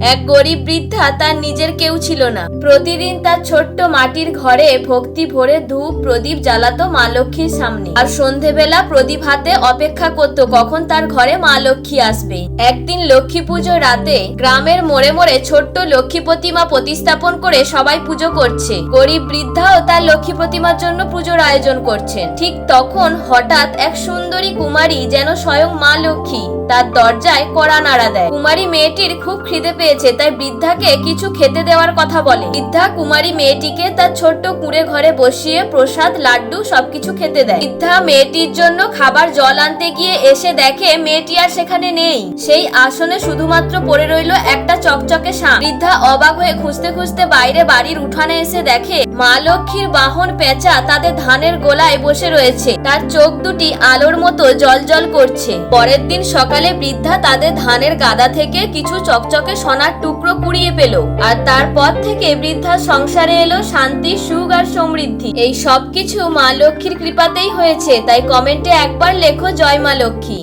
এক গরিব বৃদ্ধা তার নিজের কেউ ছিল না। প্রতিদিন তার ছোট্ট মাটির ঘরে ভক্তি ভরে ধূপ, প্রদীপ জ্বালাতো মা লক্ষ্মীর সামনে। আর সন্ধেবেলা প্রদীপ হাতে অপেক্ষা করত কখন তার ঘরে মা লক্ষ্মী আসবে। একদিন লক্ষ্মী পুজো রাতে গ্রামের মোড়ে মোড়ে ছোট্ট লক্ষ্মী প্রতিমা প্রতিস্থাপন করে সবাই পুজো করছে। গরিব বৃদ্ধাও তার লক্ষ্মী প্রতিমার জন্য পুজোর আয়োজন করছেন। ঠিক তখন হঠাৎ এক সুন্দরী কুমারী যেন স্বয়ং মা লক্ষ্মী, তার দরজায় কড়া নাড়া দেয়। কুমারী মেয়েটির খুব খিদে পেয়েছে তাই বৃদ্ধাকে কিছু খেতে দেওয়ার কথা বলে। বৃদ্ধা কুমারী মেয়েটিকে তার ছোট্ট কুঁড়ে ঘরে বসিয়ে প্রসাদ, লাড্ডু সবকিছু খেতে দেয়। বৃদ্ধা মেয়েটির জন্য খাবার জল আনতে গিয়ে এসে দেখে মেয়েটি আর সেখানে নেই। সেই আসনে শুধুমাত্র পড়ে রইল একটা চকচকে সাপ। বৃদ্ধা অবাক হয়ে খুঁজতে খুঁজতে বাইরে বাড়ির উঠানে এসে দেখে মা লক্ষ্মীর বাহন পেঁচা তাদের ধানের গোলায় বসে রয়েছে। তার চোখ দুটি আলোর মতো জল জল করছে। পরের দিন সকালে বৃদ্ধা তাদের ধানের গাদা থেকে কিছু চকচকে সোনার টুকরো কুড়িয়ে পেল। আর তারপর থেকে বৃদ্ধার সংসারে এলো শান্তি, সুখ আর সমৃদ্ধি। এই সবকিছু মা লক্ষ্মীর কৃপাতেই হয়েছে, তাই কমেন্টে একবার লেখো, জয় মা লক্ষ্মী।